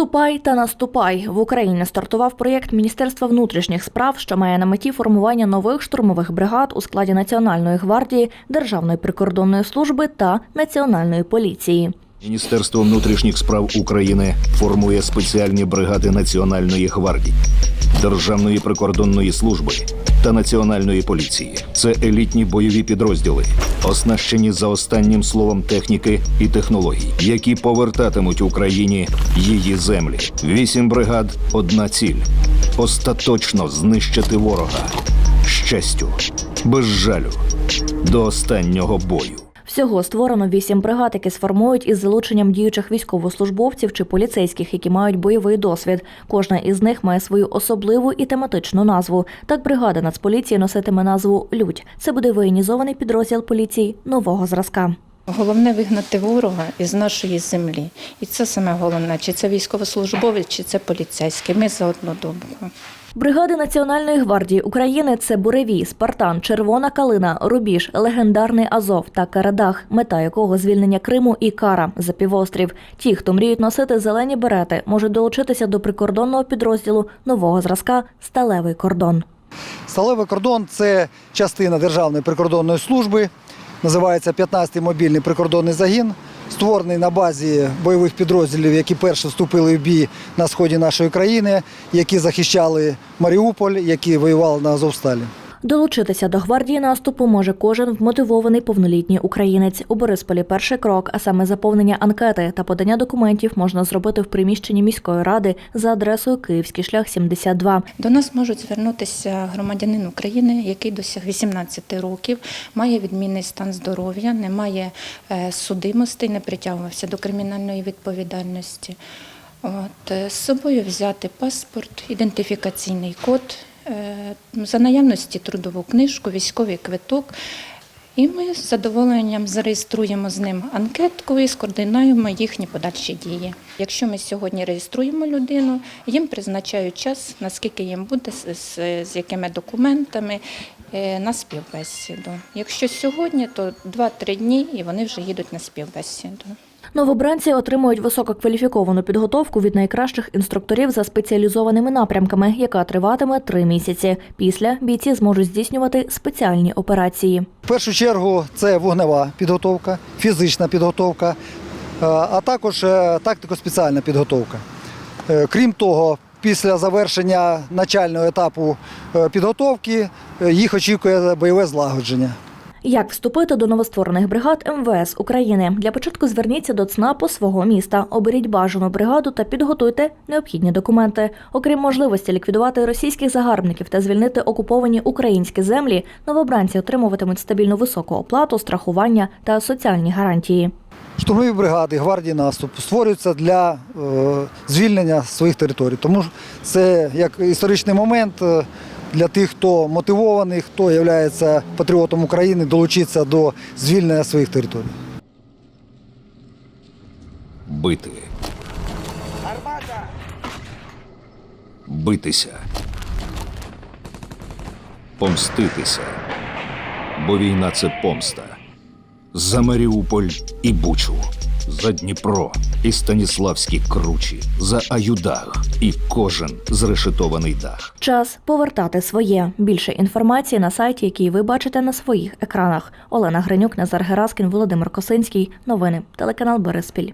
Ступай та наступай в Україні стартував проєкт Міністерства внутрішніх справ, що має на меті формування нових штурмових бригад у складі Національної гвардії, Державної прикордонної служби та Національної поліції. Міністерство внутрішніх справ України формує спеціальні бригади Національної гвардії, Державної прикордонної служби та Національної поліції. Це елітні бойові підрозділи, оснащені за останнім словом техніки і технологій, які повертатимуть Україні її землі. Вісім бригад, одна ціль остаточно знищити ворога щастю, без жалю, до останнього бою. Всього створено вісім бригад, які сформують із залученням діючих військовослужбовців чи поліцейських, які мають бойовий досвід. Кожна із них має свою особливу і тематичну назву. Так, бригада Нацполіції носитиме назву Людь. Це буде воєнізований підрозділ поліції нового зразка. Головне вигнати ворога із нашої землі. І це саме головне, чи це військовослужбовець, чи це поліцейський. Ми за одну думку. Бригади Національної гвардії України це Буревій, Спартан, Червона Калина, Рубіж, легендарний Азов та Карадах, мета якого звільнення Криму і Кара за півострів. Ті, хто мріють носити зелені берети, можуть долучитися до прикордонного підрозділу нового зразка Сталевий кордон. Сталевий кордон це частина Державної прикордонної служби. Називається 15-й мобільний прикордонний загін, створений на базі бойових підрозділів, які перші вступили в бій на сході нашої країни, які захищали Маріуполь, які воювали на Азовсталі. Долучитися до гвардії наступу може кожен вмотивований повнолітній українець. У Борисполі перший крок, а саме заповнення анкети та подання документів можна зробити в приміщенні міської ради за адресою Київський шлях 72. До нас можуть звернутися громадянин України, який досяг 18 років, має відмінний стан здоров'я, не має е, судимостей, не притягувався до кримінальної відповідальності. От, е, з собою взяти паспорт, ідентифікаційний код, за наявності трудову книжку, військовий квиток. І ми з задоволенням зареєструємо з ним анкетку і скоординуємо їхні подальші дії. Якщо ми сьогодні реєструємо людину, їм призначають час, наскільки їм буде, з якими документами е, на співбесіду. Якщо сьогодні, то 2-3 дні і вони вже їдуть на співбесіду. Новобранці отримують висококваліфіковану підготовку від найкращих інструкторів за спеціалізованими напрямками, яка триватиме три місяці. Після бійці зможуть здійснювати спеціальні операції. В першу чергу це вогнева підготовка, фізична підготовка, е, а також е, тактико-спеціальна підготовка. Е, Крім того, після завершення начального етапу підготовки їх очікує бойове злагодження. Як вступити до новостворених бригад МВС України? Для початку зверніться до ЦНАПу свого міста, оберіть бажану бригаду та підготуйте необхідні документи. Окрім можливості ліквідувати російських загарбників та звільнити окуповані українські землі, новобранці отримуватимуть стабільну високу оплату, страхування та соціальні гарантії. Штурмові бригади гвардії наступу створюються для е, звільнення своїх територій. Тому це як історичний момент е, для тих, хто мотивований, хто є патріотом України, долучитися до звільнення своїх територій. Бити. Битися. Помститися. Бо війна це помста. За Маріуполь і Бучу. За Дніпро і Станіславські кручі, за Аюдаг і кожен зрешетований дах. Час повертати своє. Більше інформації на сайті, який ви бачите на своїх екранах. Олена Гринюк, Назар Гераскін, Володимир Косинський. Новини. Телеканал Бориспіль.